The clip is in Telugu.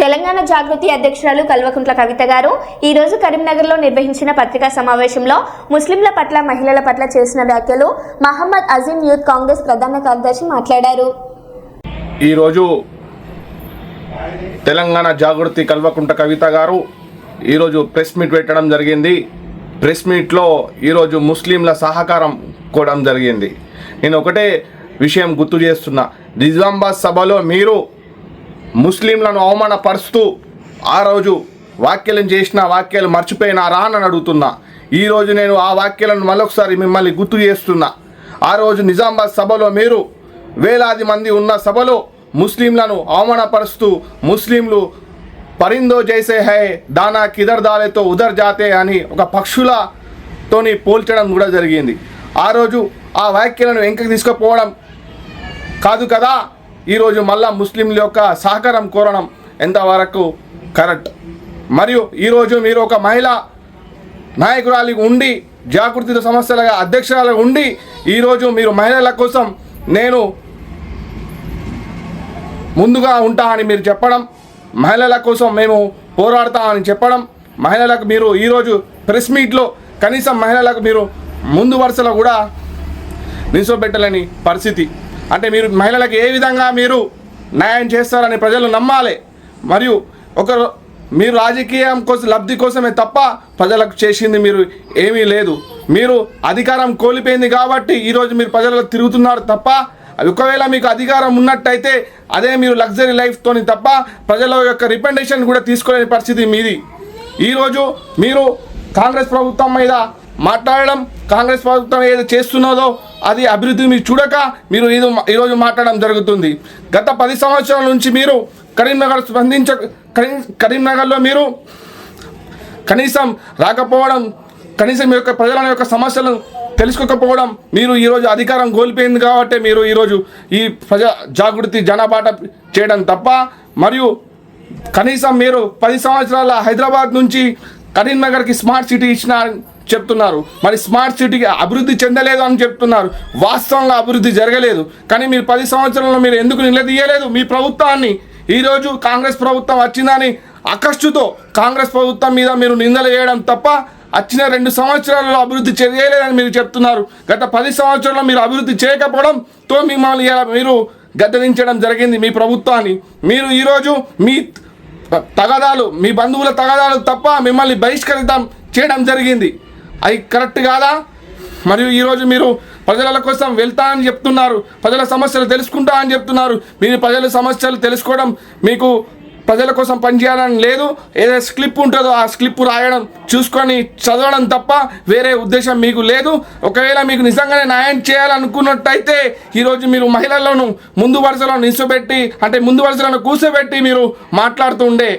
తెలంగాణ జాగృతి అధ్యక్షురాలు కల్వకుంట్ల కవిత గారు ఈ రోజు కరీంనగర్లో నిర్వహించిన పత్రికా సమావేశంలో ముస్లింల పట్ల మహిళల పట్ల చేసిన వ్యాఖ్యలు మహమ్మద్ అజీం యూత్ కాంగ్రెస్ ప్రధాన కార్యదర్శి మాట్లాడారు. ఈరోజు తెలంగాణ జాగృతి కల్వకుంట కవిత గారు ఈరోజు ప్రెస్ మీట్ పెట్టడం జరిగింది. ప్రెస్ మీట్లో ఈరోజు ముస్లింల సహకారం కోవడం జరిగింది. నేను ఒకటే విషయం గుర్తు చేస్తున్నా. నిజామాబాద్ సభలో మీరు ముస్లింలను అవమానపరుస్తూ ఆ రోజు వాక్యలను చేసిన వాక్యాలు మర్చిపోయినారా అని అడుగుతున్నా. ఈరోజు నేను ఆ వాక్యాలను మరొకసారి మిమ్మల్ని గుర్తు చేస్తున్నా. ఆ రోజు నిజామాబాద్ సభలో మీరు వేలాది మంది ఉన్న సభలో ముస్లింలను అవమానపరుస్తూ ముస్లింలు పరిందో జైసే హై దానా కిదర్ దాలేతో ఉదర్ జాతే అని ఒక పక్షులతోని పోల్చడం కూడా జరిగింది. ఆ రోజు ఆ వాక్యాలను వెంకకి తీసుకుపోవడం కాదు కదా? ఈరోజు మళ్ళా ముస్లింల యొక్క సహకారం కోరడం ఎంతవరకు కరెక్ట్? మరియు ఈరోజు మీరు ఒక మహిళ నాయకురాలి ఉండి జాగృతి సమస్యలుగా అధ్యక్షురాలు ఉండి ఈరోజు మీరు మహిళల కోసం నేను ముందుగా ఉంటా అని మీరు చెప్పడం మహిళల కోసం మేము పోరాడతామని చెప్పడం మహిళలకు మీరు ఈరోజు ప్రెస్ మీట్లో కనీసం మహిళలకు మీరు ముందు వరుసలో కూడా నిల్చోబెట్టలేని పరిస్థితి. అంటే మీరు మహిళలకు ఏ విధంగా మీరు న్యాయం చేస్తారని ప్రజలు నమ్మాలి. మరియు ఒక మీరు రాజకీయం కోసం లబ్ధి కోసమే తప్ప ప్రజలకు చేసింది మీరు ఏమీ లేదు. మీరు అధికారం కోల్పోయింది కాబట్టి ఈరోజు మీరు ప్రజలకు తిరుగుతున్నారు తప్ప అది ఒకవేళ మీకు అధికారం ఉన్నట్టయితే అదే మీరు లగ్జరీ లైఫ్తోని తప్ప ప్రజల యొక్క రికమెండేషన్ కూడా తీసుకోలేని పరిస్థితి మీది. ఈరోజు మీరు కాంగ్రెస్ ప్రభుత్వం మీద మాట్లాడడం కాంగ్రెస్ ప్రభుత్వం ఏదో చేస్తున్నదో అది అభివృద్ధి మీరు చూడక మీరు ఇది ఈరోజు మాట్లాడడం జరుగుతుంది. గత పది సంవత్సరాల నుంచి మీరు కరీంనగర్ స్పందించ కరీం కరీంనగర్లో మీరు కనీసం రాకపోవడం కనీసం మీ యొక్క ప్రజల యొక్క సమస్యలను తెలుసుకోకపోవడం మీరు ఈరోజు అధికారం కోల్పోయింది కాబట్టి మీరు ఈరోజు ఈ ప్రజా జాగృతి జనబాట చేయడం తప్ప మరియు కనీసం మీరు పది సంవత్సరాల హైదరాబాద్ నుంచి కరీంనగర్కి స్మార్ట్ సిటీ ఇచ్చిన చెప్తున్నారు. మరి స్మార్ట్ సిటీకి అభివృద్ధి చెందలేదు అని చెప్తున్నారు. వాస్తవంగా అభివృద్ధి జరగలేదు. కానీ మీరు పది సంవత్సరాల్లో మీరు ఎందుకు నిలదీయలేదు? మీ ప్రభుత్వాన్ని. ఈరోజు కాంగ్రెస్ ప్రభుత్వం వచ్చిందని అకస్టుతో కాంగ్రెస్ ప్రభుత్వం మీద మీరు నిందలు వేయడం తప్ప వచ్చిన రెండు సంవత్సరాలలో అభివృద్ధి చేయలేదని మీరు చెప్తున్నారు. గత పది సంవత్సరాల్లో మీరు అభివృద్ధి చేయకపోవడంతో మిమ్మల్ని మీరు గద్దెదించడం జరిగింది మీ ప్రభుత్వాన్ని. మీరు ఈరోజు మీ తగదాలు మీ బంధువుల తగదాలు తప్ప మిమ్మల్ని బహిష్కరితం చేయడం జరిగింది. అవి కరెక్ట్ కాదా? మరియు ఈరోజు మీరు ప్రజల కోసం వెళ్తా అని చెప్తున్నారు ప్రజల సమస్యలు తెలుసుకుంటా అని చెప్తున్నారు మీరు ప్రజల సమస్యలు తెలుసుకోవడం మీకు ప్రజల కోసం పనిచేయాలని లేదు ఏదైతే స్క్లిప్ ఉంటుందో ఆ స్క్లిప్ రాయడం చూసుకొని చదవడం తప్ప వేరే ఉద్దేశం మీకు లేదు. ఒకవేళ మీకు నిజంగానే న్యాయం చేయాలనుకున్నట్టయితే ఈరోజు మీరు మహిళలను ముందు వరుసలో నిల్చోబెట్టి అంటే ముందు వరుసలను కూర్చోబెట్టి మీరు మాట్లాడుతూ ఉండే